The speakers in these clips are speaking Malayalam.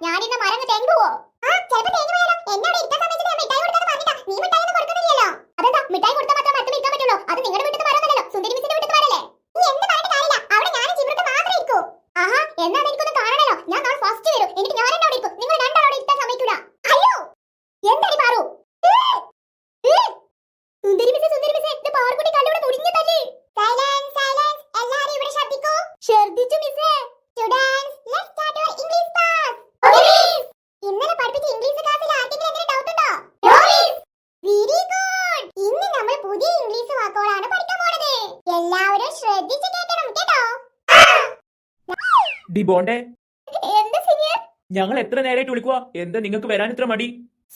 ഞാൻ ഇന്ന് മരം തേങ്ങി പോവോ ആ ചിലപ്പോ തേങ്ങി പോയാലോ എന്നോട് ഇരിക്കാൻ സമയത്ത് ഞാൻ മിഠായി കൊടുക്കാന്ന് പറഞ്ഞിട്ടാ. നീ മിഠായി ഒന്നും കൊടുക്കുന്നില്ലല്ലോ അതെന്താ മിഠായി കൊടുത്താൽ മാത്രം മരത്തിൽ ഇരിക്കാൻ പറ്റുള്ളൂ അത് നിങ്ങളുടെ വീട്ടിൽ മരമല്ലല്ലോ സുന്ദരി മിസ്സിന്റെ വീട്ടിൽ മരല്ലേ നീ എന്ത് പറഞ്ഞിട്ട് കാര്യമില്ല അവിടെ ഞാനും ചിമ്രത്ത് മാത്രമേ ഇരിക്കൂ ആഹാ എന്നാ എനിക്കൊന്ന് കാണണല്ലോ ഞാൻ നാളെ ഫസ്റ്റ് വരും എന്നിട്ട് ഞാൻ എന്നെ അവിടെ ഇരിക്കും നിങ്ങൾ രണ്ടാളും അവിടെ ഇരിക്കാൻ സമ്മതിക്കൂല അയ്യോ എന്താടി പാറു ഏ! ഏ! സുന്ദരി മിസ്സേ സുന്ദരി മിസ്സേ ഇത് പാറുകുട്ടി കല്ലിവിടെ മുടിഞ്ഞു തല്ലി സൈലൻസ് സൈലൻസ് എല്ലാവരും ഇവിടെ ശ്രദ്ധിക്കൂ ശ്രദ്ധിച്ചു മിസ്സേ students let's start your English class okay miss ഇന്നലെ പഠിപ്പിച്ച ഇംഗ്ലീഷ് ക്ലാസ്സിൽ ആർക്കെങ്കിലും എന്തെങ്കിലും ഡൗട്ട് ഉണ്ടോ നോ മിസ് വെരി ഗുഡ് ഇന്ന് നമ്മൾ പുതിയ ഇംഗ്ലീഷ് വാക്കുകളാണ് പഠിക്കാൻ പോണത് എല്ലാവരും ശ്രദ്ധിച്ച് കേൾക്കണം കേട്ടോ ഡി ബോണ്ടേ ഞങ്ങൾ എത്ര നേരമായിട്ട് വിളിക്കുക എന്താ നിങ്ങൾക്ക് വരാൻ ഇത്ര മടി?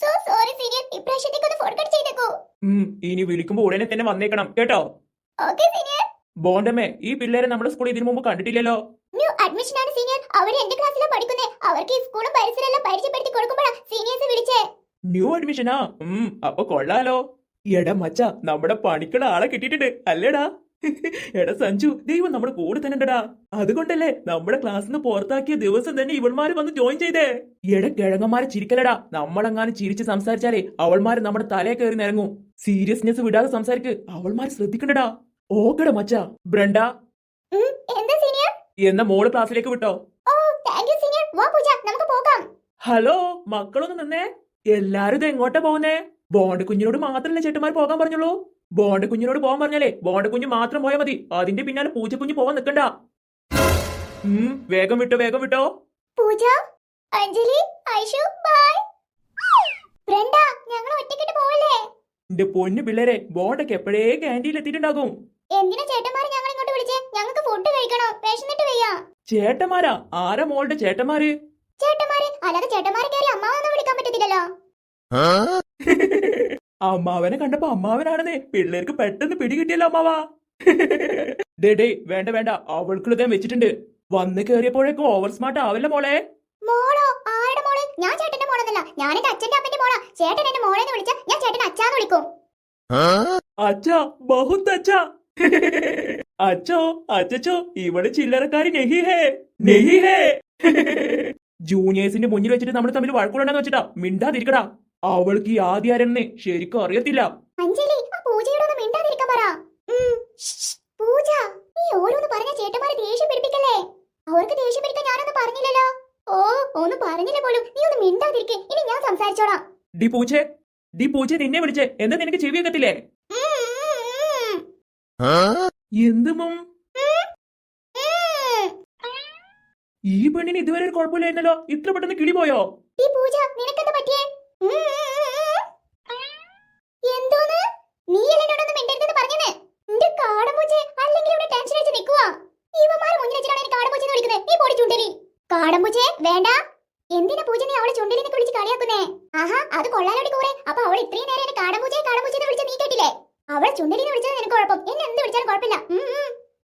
സോ സോറി സീനിയർ ഇപ്രാവശ്യത്തേക്ക് ഒന്ന് ഫോൺ കട്ട് ചെയ്തേക്കൂ. ഉം ഇനി വിളിക്കുമ്പോ ഉടനെ തന്നെ വന്നേക്കണം. കേട്ടോ? Okay senior. ബോണ്ടമ്മേ ഈ പിള്ളേരെ നമ്മുടെ സ്കൂളിൽ ഇതിനു മുമ്പ് കണ്ടിട്ടില്ലല്ലോ? ന്യൂ അഡ്മിഷൻ ആണ് സീനിയർ. അവർ എന്റെ ക്ലാസ്സിലാണ് പഠിക്കുന്നേ. അവർക്ക് ഈ സ്കൂളും പരിസരമെല്ലാം പരിചയപ്പെടുത്തി കൊടുക്കുമ്പോഴാണ് സീനിയേഴ്സ് വിളിച്ചേ. ന്യൂ അഡ്മിഷനാ? അപ്പൊ കൊള്ളാലോ. എടാ മച്ച നമ്മുടെ പണിക്കുള്ള ആളെ കിട്ടിയിട്ടുണ്ട്. അല്ലേടാ? എടാ സഞ്ജു ദൈവം നമ്മുടെ കൂടെ തന്നെ ഉണ്ടടാ അതുകൊണ്ടല്ലേ നമ്മുടെ ക്ലാസ്സിൽ നിന്ന് പുറത്താക്കിയ ദിവസം തന്നെ ഇവൾമാര് വന്ന് ജോയിൻ ചെയ്തേ. എട കിഴങ്ങന്മാരെ ചിരിക്കലടാ. നമ്മളെങ്ങാനും ചിരിച്ച് സംസാരിച്ചാലേ അവൾമാര് നമ്മുടെ തലയെ കയറി നിരങ്ങും. സീരിയസ്നെസ് വിടാതെ സംസാരിക്ക്. അവൾമാര് ശ്രദ്ധിക്കണ്ടടാ. ഓക്കട മച്ച. ബ്രണ്ട. എന്ന മോൾ ക്ലാസ്സിലേക്ക് വിട്ടോ. ഹലോ മക്കളൊന്ന് നിന്നേ. എല്ലാരും ഇത് എങ്ങോട്ടാ പോകുന്നേ ബോണ്ട് കുഞ്ഞിനോട് മാത്രല്ലേ ചേട്ടന്മാർ പോകാൻ പറഞ്ഞുള്ളൂ? ബോണ്ട് കുഞ്ഞിനോട് പോകാൻ പറഞ്ഞാലേ ബോണ്ട് കുഞ്ഞ് മാത്രം പോയാൽ മതി. അതിന്റെ പിന്നാലെ പൂച്ചക്കുഞ്ഞ് പോകാൻ നിക്കണ്ട. ഉം വേഗം വിട്ടോ വേഗം വിട്ടോ. പൂജ അഞ്ജലി ഐഷു ബൈ ബ്രണ്ട ഞങ്ങൾ ഒറ്റക്കിട്ട് പോവല്ലേ? എന്റെ പൊന്നു പിള്ളേരെ ബോണ്ടൊക്കെ എപ്പോഴേ ക്യാന്റീനിൽ എത്തിയിട്ടുണ്ടാകും? എന്തിനാ ചേട്ടന്മാരെ ഞങ്ങൾ ഇങ്ങോട്ട് വിളിച്ചേ? ഞങ്ങൾക്ക് ഫുഡ് കഴിക്കണോ വിശന്നിട്ട് വയ്യ. ചേട്ടന്മാരാ? ആരാ മോളുടെ ചേട്ടന്മാര്? ചേട്ടന്മാരെ? അല്ലാതെ ചേട്ടന്മാരെ കയറി അമ്മാവൊന്നും വിളിക്കാൻ പറ്റത്തില്ലല്ലോ. അമ്മാവനെ കണ്ടപ്പോ അമ്മാവനാണെന്നേ. പിള്ളേർക്ക് പെട്ടെന്ന് പിടികിട്ടിയല്ലോ അമ്മാവാ. ഡേ ഡേ വേണ്ട വേണ്ട. അവൾക്കുള്ളതേ വെച്ചിട്ടുണ്ട്. വന്ന് കേറിയപ്പോഴേക്കും ഓവർ സ്മാർട്ട് ആവല്ല മോളെ. മോളോ ആരുടെ മോളെ? ഞാൻ ചേട്ടന്റെ മോളൊന്നല്ല. ഞാൻ എന്റെ അച്ഛന്റെ അമ്മന്റെ മോളാ. ചേട്ടൻ എന്റെ മോളെ എന്ന് വിളിച്ചാ ഞാൻ ചേട്ടൻ അച്ഛാന്ന് വിളിക്കും. അച്ഛാ ബഹുത് അച്ഛാ. അച്ഛോ അച്ഛച്ചോ ഇവിടെ ചില്ലറക്കാരി നെഹി ഹേ നെഹി ഹേ. ജൂനിയേഴ്സിന്റെ മുന്നിൽ വെച്ചിട്ട് നമ്മൾ തമ്മിൽ വഴക്കുണ്ടെന്ന് വെച്ചിട്ടാ. മിണ്ടാതിരിക്കടാ. അവൾക്ക് ഈ ആദ്യാരെന്നെ ശരിക്കും അറിയത്തില്ല. അഞ്ജലി ആ മിണ്ടാതിരിക്കാൻ പറ. ഉം, പൂജ നീ ഓരോന്ന് പറഞ്ഞ ചേട്ടന്മാരെ ദേഷ്യം പിടിപ്പിക്കല്ലേ? അവർക്ക് ദേഷ്യം പിടിക്കാൻ ഞാനൊന്നും പറഞ്ഞില്ലല്ലോ. ഓ ഒന്നും പറഞ്ഞില്ല പോലും. നീ ഒന്ന് മിണ്ടാതിരിക്കെ. ഇനി ഞാൻ സംസാരിച്ചോളാം. ഡി പൂച്ചെ ഡി പൂച്ചെ നിന്നെ വിളിച്ചേ. എന്താ നിനക്ക് ചെവി വെക്കത്തില്ലേ ഉം, ഉം, ഉം, എന്ത് ഉം. ഈ പെണ്ണിന് ഇതുവരെ ഒരു കുഴപ്പമില്ലായിരുന്നല്ലോ. ഇത്ര പെട്ടെന്ന് കിളി പോയോ ഈ പൂജ നിനക്കെന്താ പറ്റിയേ ഉം, ഉം, ഉം, ഉം. എന്തോന്ന് നീ എന്നോടൊന്നും മിണ്ടരുതെന്ന് പറഞ്ഞേ നിന്റെ അല്ലെങ്കിൽ ഇവിടെ ടെൻഷൻ അടിച്ച് നിൽക്കുവാ? ഇവന്മാർ മുന്നിൽ വെച്ചിട്ടാണ് എനിക്ക് കാടമ്പൂച്ചെ എന്ന് വിളിക്കുന്നത് നീ പോടി ചുണ്ടലി. കാടമ്പൂച്ചെ വേണ്ട. എന്തിനാ പൂജ നീ അവളെ ചുണ്ടലി എന്നൊക്കെ വിളിച്ച് കളിയാക്കുന്നേ? ആഹാ അത് കൊള്ളാലോടി കൂടെ അപ്പൊ അവൾ ഇത്രയും നേരം എന്നെ കാടമ്പൂച്ചെ കാടമ്പൂച്ചെ എന്ന് വിളിച്ച നീ കേട്ടില്ലേ? അവളെ ചുണ്ടലിനെ വിളിച്ചത് നിനക്ക് കുഴപ്പം. എന്നെ എന്ത് വിളിച്ചാലും കുഴപ്പമില്ല.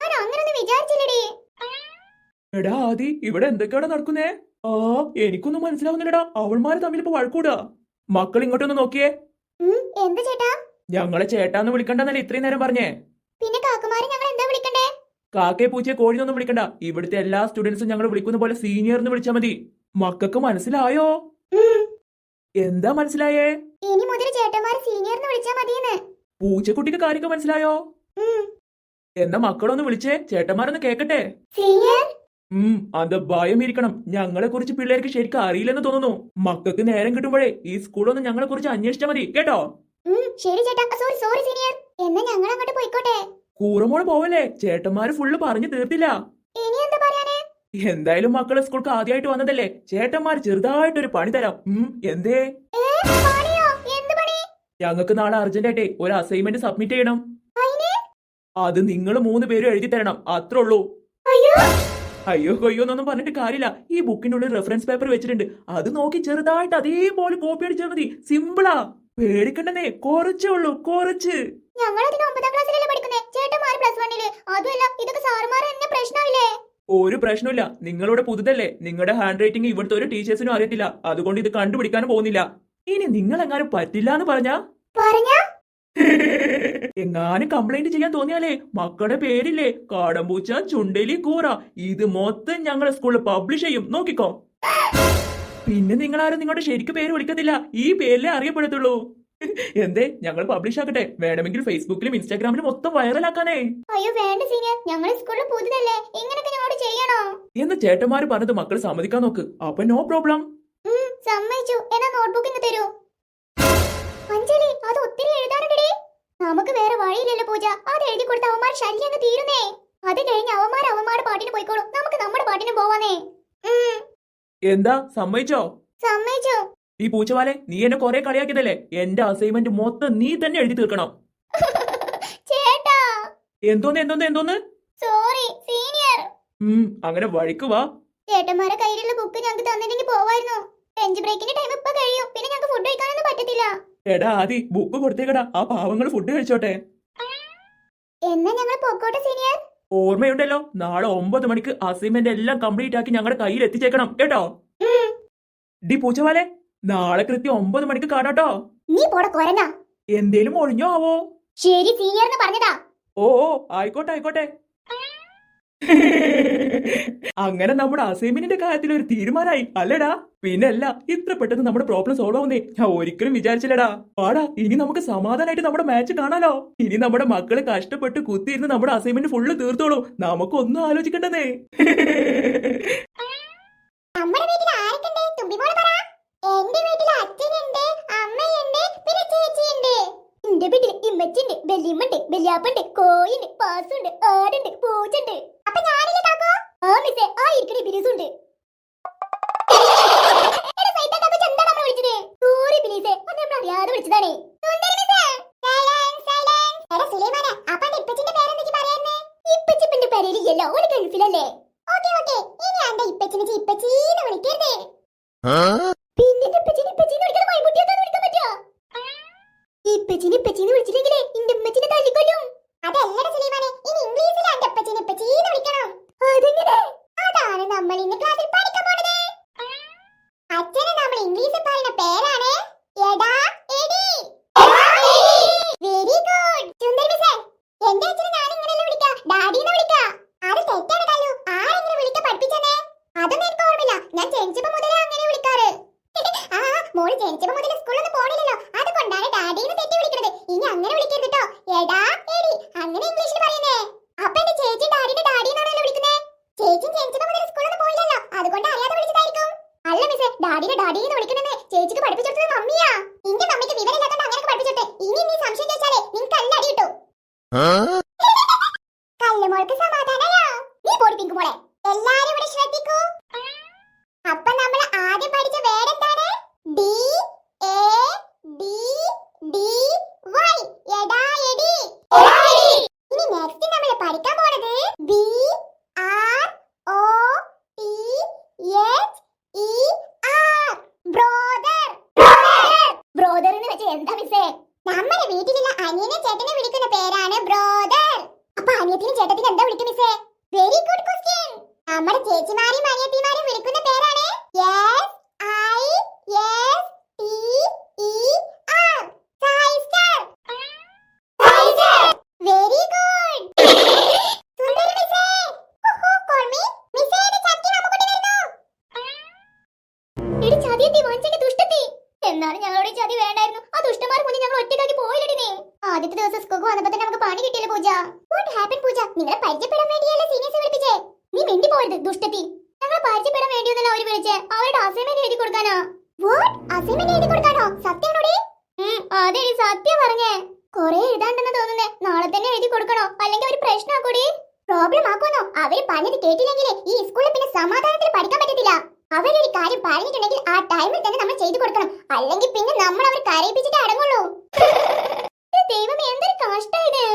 ഞാൻ അങ്ങനൊന്നും വിചാരിച്ചില്ലടി. എടാ ആദി ഇവിടെ എന്തൊക്കെയാണ് നടക്കുന്നേ? ആ എനിക്കൊന്നും മനസ്സിലാവുന്നില്ലടാ. അവൾമാര് തമ്മിൽ ഇപ്പൊ വഴക്കൂടാ. മക്കൾ ഇങ്ങോട്ടൊന്ന് നോക്കിയേ. എന്ത് ചേട്ടാ? ഞങ്ങളെ ചേട്ടാന്ന് വിളിക്കണ്ടെന്നല്ലേ ഇത്രയും നേരം പറഞ്ഞേ? പിന്നെ കാക്കുമാരെ ഞങ്ങൾ എന്താ വിളിക്കണ്ടേ? കാക്കയെ പൂച്ചയെ കോഴിനൊന്നും വിളിക്കണ്ട. ഇവിടുത്തെ എല്ലാ സ്റ്റുഡൻസും ഞങ്ങൾ വിളിക്കുന്ന പോലെ സീനിയർ എന്ന് വിളിച്ചാൽ മതി. മക്കൾക്ക് മനസ്സിലായോ? എന്താ മനസ്സിലായേ? ഇനി മുതൽ ചേട്ടന്മാരെ സീനിയർ എന്ന് വിളിച്ചാ മതിയെന്ന്. പൂച്ചക്കുട്ടിക്ക് കാര്യമൊക്കെ മനസ്സിലായോ. എന്നാ മക്കളൊന്ന് വിളിച്ചേ ചേട്ടന്മാരൊന്ന് കേക്കട്ടെ. ഉം അത് ഭയം ഇരിക്കണം ഞങ്ങളെ കുറിച്ച് പിള്ളേർക്ക് ശരിക്കും അറിയില്ലെന്ന് തോന്നുന്നു. മക്കൾക്ക് നേരം കിട്ടുമ്പോഴേ ഈ സ്കൂളൊന്ന് ഞങ്ങളെ കുറിച്ച് അന്വേഷിച്ചാൽ മതി. കേട്ടോ? ശരി ചേട്ടാ. സോറി സോറി സീനിയർ എന്നാ ഞങ്ങൾ അങ്ങോട്ട് പോയിക്കോട്ടെ? കൂറമോൾ പോവല്ലേ? ചേട്ടന്മാര് ഫുള്ള് പറഞ്ഞു തീർത്തില്ല. ഇനി എന്താ പറയാനേ? എന്തായാലും മക്കളെ സ്കൂൾക്ക് ആദ്യമായിട്ട് വന്നതല്ലേ? ചേട്ടന്മാർ ചെറുതായിട്ടൊരു പണി തരാം. ഉം എന്തേ? ഏ, പണിയോ? എന്ത് പണി? ഞങ്ങൾക്ക് നാളെ അർജന്റായിട്ടേ ഒരു അസൈൻമെന്റ് സബ്മിറ്റ് ചെയ്യണം. അയിന്? അത് നിങ്ങൾ മൂന്ന് പേരും എഴുതി തരണം. അത്രേ ഉള്ളൂ. അയ്യോ! അയ്യോ കൊയ്യോ എന്നൊന്നും പറഞ്ഞിട്ട് കാര്യമില്ല. ഈ ബുക്കിനുള്ളിൽ റെഫറൻസ് പേപ്പർ വെച്ചിട്ടുണ്ട്. അത് നോക്കി ചെറുതായിട്ട് അതേപോലെ കോപ്പി അടിച്ചാൽ മതി. സിമ്പിളാ പേടിക്കണ്ടെന്നേ കുറച്ചേ ഉള്ളൂ കുറച്ച്. ഞങ്ങൾ അതിന് ഒമ്പതാം ക്ലാസ്സിലല്ലേ പഠിക്കുന്നേ? ചേട്ടന്മാര് പ്ലസ് വണ്ണിൽ അതുമല്ല ഇതൊക്കെ സാറുമാർ എന്നെ പ്രശ്നമില്ലേ ഒരു പ്രശ്നമില്ല നിങ്ങളുടെ പുതുതല്ലേ. നിങ്ങളുടെ ഹാൻഡ് റൈറ്റിംഗ് ഇവിടുത്തെ ഒരു ടീച്ചേഴ്സിനും അറിയത്തില്ല. അതുകൊണ്ട് ഇത് കണ്ടുപിടിക്കാനും പോകുന്നില്ല. ഇനി നിങ്ങൾ എങ്ങാനും പറ്റില്ല എന്ന് പറഞ്ഞാ? പറഞ്ഞ? എങ്ങാനും കംപ്ലൈന്റ് ചെയ്യാൻ തോന്നിയാലേ മക്കളുടെ പേരില്ലേ? കാടമ്പൂച്ച ചുണ്ടലി കൂറ. ഇത് മൊത്തം ഞങ്ങളുടെ സ്കൂളിൽ പബ്ലിഷ് ചെയ്യും. നോക്കിക്കോ. പിന്നെ നിങ്ങളാരും നിങ്ങളുടെ ശരിക്ക് പേര് വിളിക്കത്തില്ല. ഈ പേരിലേ അറിയപ്പെടത്തുള്ളൂ. എന്തേ ഞങ്ങൾ പബ്ലിഷ് ആക്കട്ടെ. വേണമെങ്കിൽ ഫേസ്ബുക്കിലും ഇൻസ്റ്റാഗ്രാമിലും മൊത്തം വൈറലാക്കാനേ അയ്യോ വേണ്ട സീനിയർ. ഞങ്ങൾ സ്കൂളിൽ പുതുതല്ലേ. ഇങ്ങനൊക്കെ ഞങ്ങളോട് ചെയ്യണോ? എന്ന് ചേട്ടന്മാര് പറഞ്ഞത് മക്കൾ സമ്മതിക്കാൻ നോക്ക്. അപ്പൊ നോ പ്രോബ്ലം സമ്മതിച്ചു. എന്നാ നോട്ട്ബുക്ക് ഇന്ന് തരൂ. അഞ്ജലി അത് ഒത്തിരി എഴുതാനുണ്ടടി. നമുക്ക് വേറെ വഴിയില്ലല്ലോ പൂജ. അത് എഴുതി കൊടുത്ത അവന്മാർ ശല്യം തീരുന്നേ. അത് കഴിഞ്ഞ് അവന്മാർ അവന്മാരുടെ പാട്ടിന് പോയിക്കോളും. നമുക്ക് നമ്മുടെ പാട്ടിന് പോവാന്നേ. ഉം, എന്താ? സമ്മതിച്ചോ? സമ്മതിച്ചോ. ഈ പൂച്ചവാലെ നീ എന്നെ കൊറേ കളിയാക്കിയതല്ലേ? എന്റെ അസൈൻമെന്റ് മൊത്തം നീ തന്നെ എഴുതി തീർക്കണം. ചേട്ടാ. എന്തോന്ന് എന്തോന്ന് എന്തോന്ന്? സോറി സീനിയർ ഉം അങ്ങനെ വഴിക്ക് വാ. ചേട്ടന്മാരെ കയ്യിലുള്ള ബുക്ക് ഞങ്ങൾക്ക് തന്നില്ലെങ്കിൽ പോവായിരുന്നു? ലഞ്ച് ബ്രേക്കിന്റെ ടൈം ഇപ്പൊ കഴിയും. പിന്നെ ഞങ്ങൾക്ക് ഫുഡ് കഴിക്കാനൊന്നും പറ്റത്തില്ല. എടാ ആദി ബുക്ക് കൊടുത്തേക്കടാ. ആ പാവങ്ങൾ ഫുഡ് കഴിച്ചോട്ടെ. എന്നാ ഞങ്ങൾ പോക്കോട്ടെ സീനിയർ ഓർമ്മയുണ്ടല്ലോ. നാളെ ഒമ്പത് മണിക്ക് അസൈൻമെന്റ് എല്ലാം കംപ്ലീറ്റ് ആക്കി ഞങ്ങളുടെ കയ്യിൽ എത്തിച്ചേക്കണം. കേട്ടോ? ഡി പൂച്ചവാലെ നാളെ കൃത്യം ഒമ്പത് മണിക്ക് കാണാട്ടോ. നീ പോടെ കൊരങ്ങ. എന്തേലും ഒഴിഞ്ഞോ ആവോ? ശരി സീനിയർ പറഞ്ഞതാ. ഓ ഓ ആയിക്കോട്ടെ ആയിക്കോട്ടെ. അങ്ങനെ നമ്മുടെ അസൈൻമെന്റിന്റെ കാര്യത്തിൽ ഒരു തീരുമാനമായി അല്ലടാ? പിന്നല്ല ഇത്ര പെട്ടെന്ന് നമ്മുടെ പ്രോബ്ലം സോൾവ് ആവുന്നേ. ഞാൻ ഒരിക്കലും വിചാരിച്ചില്ലടാ. പാടാ ഇനി നമുക്ക് സമാധാനമായിട്ട് നമ്മുടെ മാച്ച് കാണാലോ? ഇനി നമ്മുടെ മക്കളെ കഷ്ടപ്പെട്ട് കുത്തിയിരുന്ന് നമ്മുടെ അസൈൻമെന്റ് ഫുള്ള് തീർത്തോളൂ. നമുക്കൊന്നും ആലോചിക്കണ്ടതേ. ഇമ്മച്ചുണ്ട് ബെല്ലിമ്മണ്ട് ബെല്ലിയാപ്പുണ്ട് കോയിണ്ട് പാസുണ്ട് ആടുണ്ട് പൂച്ചുണ്ട് അപ്പൊ ഞാനില്ലേ കാക്കോ ആ മിസ്സേ ആ ഇരിക്കണ നമ്മൾ അറിയാതെ വിളിച്ചതാണേ. ഇപ്പച്ചിപ്പിന്റെ പേരിലില്ലല്ലോ ഒരു ഗൾഫിലല്ലേ? Okay okay. ഇനി അന്റെ ഇപ്പച്ചിനെ ഇപ്പച്ചീന്ന് വിളിക്കരുതേ. പിന്നെ ഇപ്പച്ചിനെ ഇപ്പച്ചീന്ന് വിളിക്കാതെ മൈമുട്ടിയൊക്കെ വിളിക്കാൻ പറ്റുമോ ഇപ്പച്ചിനെ ഇപ്പച്ചീന്ന് വിളിച്ചില്ലെങ്കിലേ ഇന്റെ ഇമ്മച്ചിനെ തല്ലിക്കൊല്ലും. അതല്ലട സുലൈമാനെ ഇനി ഇംഗ്ലീഷിൽ അന്റെ ഇപ്പച്ചിനെ ഇപ്പച്ചീന്ന് വിളിക്കണം അതെങ്ങനെ അതാണ് നമ്മൾ ഇന്ന് ക്ലാസ്സിൽ പഠിക്കാൻ പോണത് അച്ഛനെ നമ്മൾ ഇംഗ്ലീഷിൽ പറയുന്ന പേരാണ് എടാ എടി വെരി ഗുഡ് സുന്ദർ മിസ്സേ എന്റെ അച്ഛനെ ഞാൻ ഇങ്ങനെയല്ല വിളിക്കാ ഡാഡിന്ന് വിളിക്കാ അത് തെറ്റാണ് കല്ലു ആരെങ്കിലും വിളിക്കാൻ പഠിപ്പിച്ചെന്നേ അതൊന്നും എനിക്ക് ഓർമ്മയില്ല ഞാൻ ജനിച്ചപ്പോ മുതലേ അങ്ങനെ വിളിക്കാറ് ആ മോൾ ജനിച്ചപ്പോ മുതൽ സ്കൂളൊന്നും പോണില്ലല്ലോ. അതുകൊണ്ടാണ് ഡാഡിന്ന് തെറ്റി വിളിക്കുന്നത് ഇനി അങ്ങനെ വിളിക്കരുത് കേട്ടോ എടാ എടി അങ്ങനെ ഇംഗ്ലീഷിൽ പറയുന്നേ. അപ്പൊ എന്റെ ചേച്ചി ഡാഡിനെ ഡാഡി എന്നാണല്ലോ വിളിക്കുന്നത് ചേച്ചി ജനിച്ചപ്പോ മുതൽ സ്കൂളിലൊന്നും പോയില്ലല്ലോ. അതുകൊണ്ട് അറിയാതെ വിളിച്ചതായിരിക്കും. അല്ല മിസ്സേ ഡാഡിനെ ഡാഡി എന്ന് വിളിക്കണമെന്ന് ചേച്ചിക്ക് പഠിപ്പിച്ചെടുത്തത് മമ്മിയാ. ഇന്റെ മമ്മിക്ക് വിവരമില്ലാത്തോണ്ട് അങ്ങനെ പഠിപ്പിച്ചോട്ടെ ഇനി നീ സംശയം ചോദിച്ചാലേ നിനക്ക് അല്ല അടി കിട്ടും കല്ലുമോൾക്ക് സമാധാനമായോ നീ പോടി പിങ്കു മോളെ എല്ലാരും ഇവിടെ ശ്രദ്ധിക്കൂ അപ്പൊ നമ്മൾ ആദ്യം പഠിച്ച വേർഡ് എന്താണ് D A D D Y എടാ എടി ഇനി നെക്സ്റ്റ് നമ്മൾ പഠിക്കാൻ പോണത് B R O T H E R brother brother എന്ന് വെച്ചാൽ എന്താ മിസ്സേ നമ്മുടെ വീട്ടിലുള്ള അനിയനെ ചേട്ടനെ വിളിക്കുന്ന പേരാണ് ബ്രോദർ അപ്പൊ അനിയത്തിനും ചേട്ടത്തിനും എന്താ വിളിക്കും മിസ്സേ വെരി ഗുഡ് ക്വസ്റ്റ്യൻ നമ്മുടെ ചേച്ചിമാരെയും അനിയത്തിമാരെയും വിളിക്കുന്ന പേരാണ് yes I S T E R sister very good എന്നാലും ഞങ്ങളുടെ ചതി വേണ്ടായിരുന്നു. ആ ദുഷ്ടന്മാർ മുന്നിൽ ഞങ്ങൾ ഒറ്റയ്ക്കാക്കി പോയില്ലടി നീ. ആദ്യത്തെ ദിവസം സ്കൂൾക്ക് വന്നപ്പോ തന്നെ നമുക്ക് പണി കിട്ടിയില്ല പൂജ. വാട്ട് ഹാപ്പൻ പൂജ? നിങ്ങളെ പരിചയപ്പെടാൻ വേണ്ടിയല്ലേ സീനിയേഴ്സ് വിളിപ്പിച്ചേ? നീ മിണ്ടി പോയത് ദുഷ്ടത്തി. ഞങ്ങളെ പരിചയപ്പെടാൻ വേണ്ടിയൊന്നല്ല അവർ വിളിച്ച്. അവരുടെ അസൈൻമെന്റ് എഴുതി കൊടുക്കാനോ. വാട്ട് അസൈൻമെന്റ് എഴുതി കൊടുക്കാനോ? സത്യമാണോടി അതെടി സത്യം പറഞ്ഞേ. കൊറേ എഴുതാണ്ടെന്ന് തോന്നുന്നേ. നാളെ തന്നെ എഴുതി കൊടുക്കണോ? അല്ലെങ്കിൽ അവർ പ്രശ്നമാക്കൂടി പ്രോബ്ലം ആക്കുമെന്നോ? അവർ പറഞ്ഞത് കേട്ടില്ലെങ്കിൽ ഈ സ്കൂളിൽ പിന്നെ സമാധാനത്തിൽ പഠിക്കാൻ പറ്റത്തില്ല. അവരൊരു കാര്യം പറഞ്ഞിട്ടുണ്ടെങ്കിൽ ആ ടൈമിൽ തന്നെ നമ്മൾ ചെയ്തു കൊടുക്കണം. അല്ലെങ്കിൽ പിന്നെ നമ്മൾ അവർ കരയിപ്പിച്ചിട്ട് അടങ്ങുള്ളൂ. ദൈവം എന്തൊരു കഷ്ടം ഇത്.